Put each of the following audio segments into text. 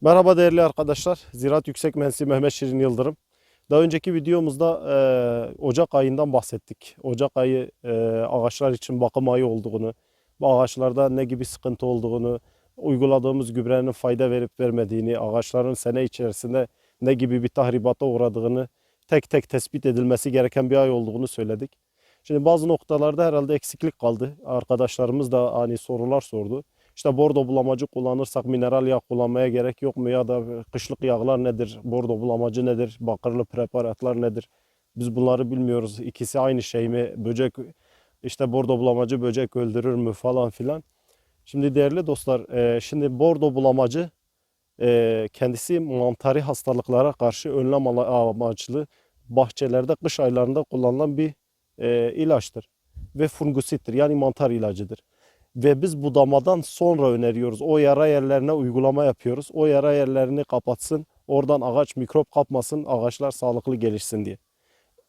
Merhaba değerli arkadaşlar. Ziraat Yüksek Mühendisi Mehmet Şirin Yıldırım. Daha önceki videomuzda e, Ocak ayından bahsettik. Ocak ayı e, ağaçlar için bakım ayı olduğunu, bu ağaçlarda ne gibi sıkıntı olduğunu, uyguladığımız gübrenin fayda verip vermediğini, ağaçların sene içerisinde ne gibi bir tahribata uğradığını tek tek tespit edilmesi gereken bir ay olduğunu söyledik. Şimdi bazı noktalarda herhalde eksiklik kaldı. Arkadaşlarımız da hani sorular sordu. İşte bordo bulamacı kullanırsak mineral yağ kullanmaya gerek yok mu ya da kışlık yağlar nedir, bordo bulamacı nedir, bakırlı preparatlar nedir? Biz bunları bilmiyoruz. İkisi aynı şey mi? Böcek işte bordo bulamacı böcek öldürür mü falan filan. Şimdi değerli dostlar, e, şimdi bordo bulamacı e, kendisi mantari hastalıklara karşı önlem amaçlı bahçelerde kış aylarında kullanılan bir e, ilaçtır ve fungusittir yani mantar ilacıdır ve biz budamadan sonra öneriyoruz. O yara yerlerine uygulama yapıyoruz. O yara yerlerini kapatsın. Oradan ağaç mikrop kapmasın. Ağaçlar sağlıklı gelişsin diye.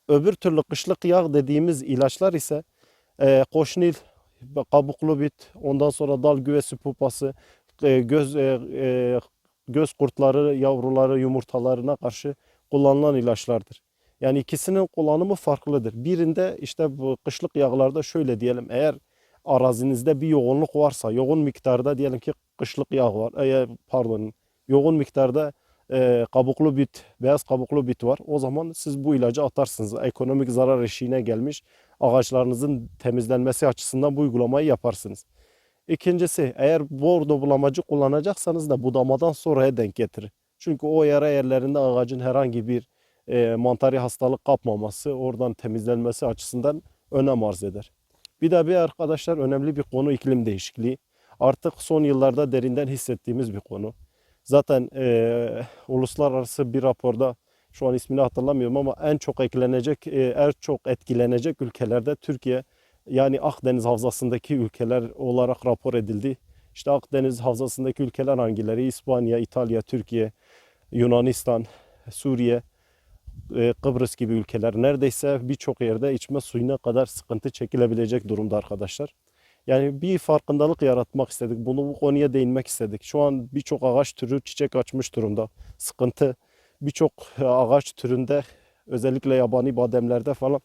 Öbür türlü kışlık yağ dediğimiz ilaçlar ise e, koşnil, kabuklu bit, ondan sonra dal güvesi pupası, e, göz e, e, göz kurtları, yavruları, yumurtalarına karşı kullanılan ilaçlardır. Yani ikisinin kullanımı farklıdır. Birinde işte bu kışlık yağlarda şöyle diyelim eğer arazinizde bir yoğunluk varsa, yoğun miktarda diyelim ki kışlık yağ var, e, pardon, yoğun miktarda e, kabuklu bit, beyaz kabuklu bit var. O zaman siz bu ilacı atarsınız. Ekonomik zarar eşiğine gelmiş ağaçlarınızın temizlenmesi açısından bu uygulamayı yaparsınız. İkincisi eğer bordo bulamacı kullanacaksanız da budamadan sonraya denk getirin. Çünkü o yara yerlerinde ağacın herhangi bir e, mantari hastalık kapmaması, oradan temizlenmesi açısından önem arz eder. Bir de bir arkadaşlar önemli bir konu iklim değişikliği. Artık son yıllarda derinden hissettiğimiz bir konu. Zaten e, uluslararası bir raporda şu an ismini hatırlamıyorum ama en çok eklenecek, e, en çok etkilenecek ülkelerde Türkiye yani Akdeniz Havzası'ndaki ülkeler olarak rapor edildi. İşte Akdeniz Havzası'ndaki ülkeler hangileri? İspanya, İtalya, Türkiye, Yunanistan, Suriye, Kıbrıs gibi ülkeler neredeyse birçok yerde içme suyuna kadar sıkıntı çekilebilecek durumda arkadaşlar. Yani bir farkındalık yaratmak istedik. Bunu bu konuya değinmek istedik. Şu an birçok ağaç türü çiçek açmış durumda. Sıkıntı birçok e, ağaç türünde özellikle yabani bademlerde falan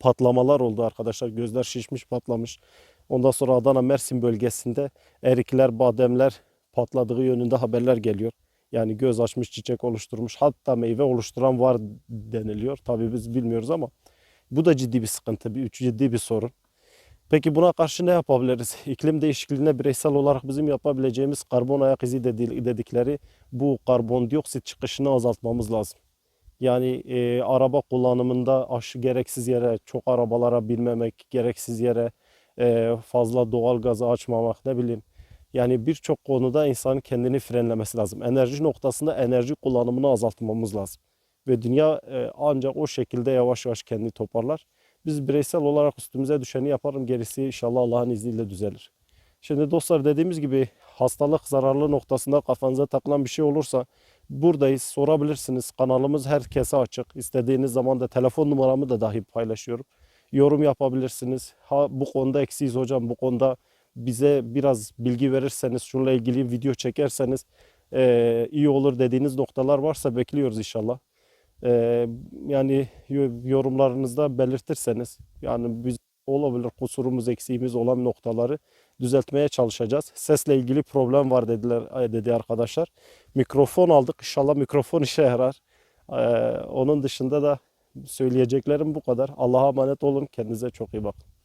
patlamalar oldu arkadaşlar. Gözler şişmiş patlamış. Ondan sonra Adana Mersin bölgesinde erikler, bademler patladığı yönünde haberler geliyor. Yani göz açmış, çiçek oluşturmuş, hatta meyve oluşturan var deniliyor. Tabii biz bilmiyoruz ama bu da ciddi bir sıkıntı, bir ciddi bir sorun. Peki buna karşı ne yapabiliriz? İklim değişikliğine bireysel olarak bizim yapabileceğimiz karbon ayak izi dedi- dedikleri bu karbondioksit çıkışını azaltmamız lazım. Yani e, araba kullanımında aşı gereksiz yere çok arabalara binmemek, gereksiz yere e, fazla doğal gazı açmamak ne bileyim. Yani birçok konuda insanın kendini frenlemesi lazım. Enerji noktasında enerji kullanımını azaltmamız lazım. Ve dünya e, ancak o şekilde yavaş yavaş kendini toparlar. Biz bireysel olarak üstümüze düşeni yaparım. Gerisi inşallah Allah'ın izniyle düzelir. Şimdi dostlar dediğimiz gibi hastalık zararlı noktasında kafanıza takılan bir şey olursa buradayız sorabilirsiniz. Kanalımız herkese açık. İstediğiniz zaman da telefon numaramı da dahi paylaşıyorum. Yorum yapabilirsiniz. Ha bu konuda eksiyiz hocam bu konuda bize biraz bilgi verirseniz, şununla ilgili video çekerseniz eee, iyi olur dediğiniz noktalar varsa bekliyoruz inşallah. Eee, yani yo- yorumlarınızda belirtirseniz, yani biz olabilir kusurumuz, eksiğimiz olan noktaları düzeltmeye çalışacağız. Sesle ilgili problem var dediler dedi arkadaşlar. Mikrofon aldık. İnşallah mikrofon işe yarar. Eee, onun dışında da söyleyeceklerim bu kadar. Allah'a emanet olun. Kendinize çok iyi bakın.